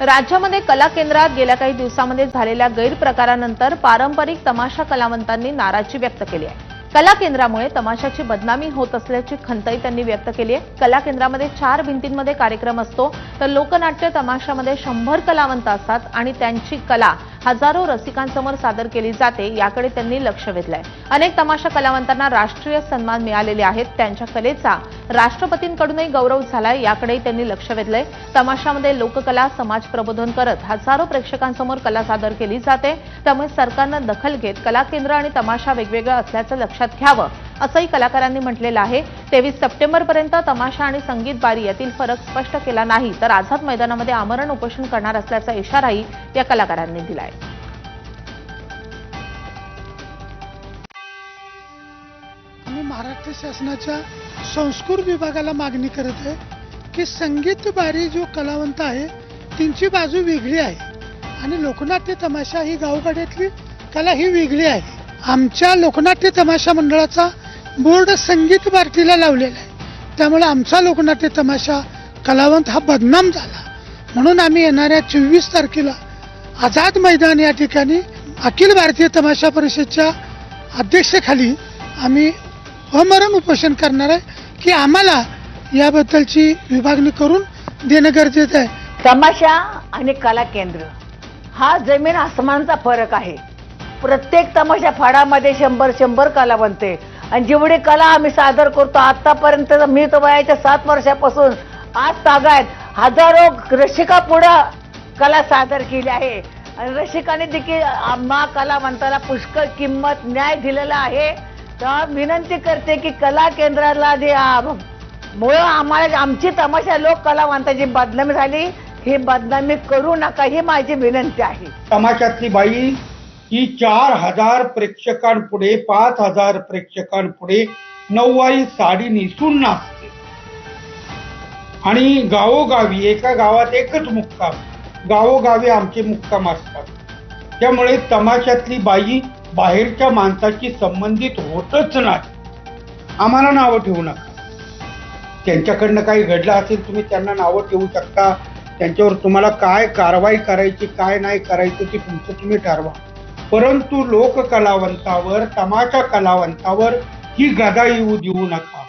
राज्यामध्ये कला केंद्रात गेल्या काही दिवसांमध्ये झालेल्या गैरप्रकारानंतर पारंपरिक तमाशा कलावंतांनी नाराजी व्यक्त केली आहे. कला केंद्रामुळे तमाशाची बदनामी होत असल्याची खंतही त्यांनी व्यक्त केली आहे. कला केंद्रामध्ये चार भिंतींमध्ये कार्यक्रम असतो तर लोकनाट्य तमाशामध्ये शंभर कलावंत असतात आणि त्यांची कला हजारो रसिकांसमोर सादर केली जाते याकडे त्यांनी लक्ष वेधलंय. अनेक तमाशा कलावंतांना राष्ट्रीय सन्मान मिळालेले आहेत. त्यांच्या कलेचा राष्ट्रपतींकडूनही गौरव झालाय याकडेही त्यांनी लक्ष वेधलंय. तमाशामध्ये लोककला समाज प्रबोधन करत हजारो प्रेक्षकांसमोर कला सादर केली जाते. त्यामुळे सरकारनं दखल घेत कला केंद्र आणि तमाशा वेगवेगळं असल्याचं लक्षात घ्यावं. असंही कलाकारांनी म्हटलेलं आहे. तेवीस सप्टेंबरपर्यंत तमाशा आणि संगीत बारी यातील फरक स्पष्ट केला नाही तर आझाद मैदानामध्ये आमरण उपोषण करणार असल्याचा इशाराही या कलाकारांनी दिलाय. आम्ही महाराष्ट्र शासनाच्या संस्कृत विभागाला मागणी करत आहे की संगीत बारी जो कलावंत आहे त्यांची बाजू वेगळी आहे. आणि लोकनाट्य तमाशा ही गावगाड्यातली कला ही वेगळी आहे. आमच्या लोकनाट्य तमाशा मंडळाचा बोर्ड संगीत भारतीला लावलेला आहे. त्यामुळे आमचा लोकनाट्य तमाशा कलावंत हा बदनाम झाला. म्हणून आम्ही येणाऱ्या चोवीस तारखेला आझाद मैदान या ठिकाणी अखिल भारतीय तमाशा परिषदच्या अध्यक्षेखाली आम्ही अमरण उपोषण करणार आहे की आम्हाला याबद्दलची विभागणी करून देणं गरजेचं आहे. तमाशा आणि कला केंद्र हा जमीन आसमानचा फरक आहे. प्रत्येक तमाशा फाडामध्ये शंभर शंभर कलावंत आहे. आणि जेवढी कला आम्ही सादर करतो आतापर्यंत मी तर वयाच्या सात वर्षापासून आज तागायत. हजारो रसिका पुढं कला सादर केली आहे. आणि रसिकाने देखील आम्हा कलावंताला पुष्कळ किंमत न्याय दिलेला आहे. तर विनंती करते की कला केंद्राला जे मुळं आम्हाला आमची तमाशा लोक कलावंताची बदनामी झाली. ही बदनामी करू नका ही माझी विनंती आहे. तमाशातली बाई ही चार हजार प्रेक्षकांपुढे पाच हजार प्रेक्षकांपुढे नऊवारी साडी नेसून नाचते. आणि गावोगावी एका गावात एकच मुक्काम. गावोगावी आमचे मुक्काम असतात. त्यामुळे तमाशातली बाई बाहेरच्या माणसाची संबंधित होतच नाही. आम्हाला नावं ठेवू नका. त्यांच्याकडनं काही घडलं असेल तुम्ही त्यांना नावं ठेवू शकता. त्यांच्यावर तुम्हाला काय कारवाई करायची काय नाही करायचं ते तुमचं तुम्ही ठरवा. परंतु लोक कलावंतावर तमाशा कलावंतावर ही गदा येऊ देऊ नका.